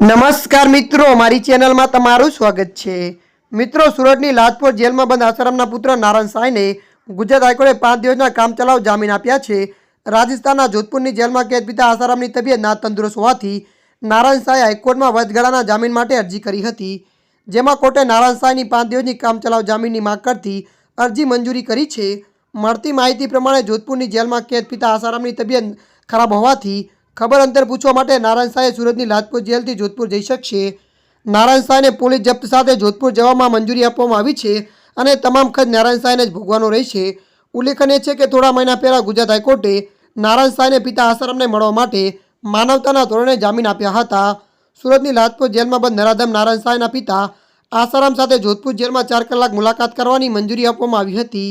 નમસ્કાર મિત્રો મારી ચેનલમાં તમારું સ્વાગત છે. મિત્રો, સુરતની લાજપોર જેલમાં બંધ આસારામના પુત્ર નારાયણ સાંઈને ગુજરાત હાઈકોર્ટે પાંચ દિવસના કામચલાઉ જામીન આપ્યા છે. રાજસ્થાનના જોધપુરની જેલમાં કેદ પિતા આસારામની તબિયત ના તંદુરસ્ત હોવાથી નારાયણ સાંઈ હાઈકોર્ટમાં વચગાળાના જામીન માટે અરજી કરી હતી. જેમાં કોર્ટે નારાયણ સાંઈની પાંચ દિવસની કામચલાઉ જામીનની માગ કરતી અરજી મંજૂરી કરી છે. મળતી માહિતી પ્રમાણે જોધપુરની જેલમાં કેદ પિતા આસારામની તબિયત ખરાબ હોવાથી ખબર અંતર પૂછવા માટે નારાયણ શાહે સુરતની લાજપુર જેલથી જોધપુર જઈ શકશે. નારાયણ શાહને પોલીસ જપ્ત સાથે જોધપુર જવામાં મંજૂરી આપવામાં આવી છે અને તમામ ખર્ચ નારાયણ શાહને જ ભોગવાનો રહેશે. ઉલ્લેખનીય છે કે થોડા મહિના પહેલાં ગુજરાત હાઈકોર્ટે નારાયણ શાહને પિતા આસારામને મળવા માટે માનવતાના ધોરણે જામીન આપ્યા હતા. સુરતની લાજપુર જેલમાં બંધ નરાધમ નારાયણ શાહના પિતા આસારામ સાથે જોધપુર જેલમાં ચાર કલાક મુલાકાત કરવાની મંજૂરી આપવામાં આવી હતી.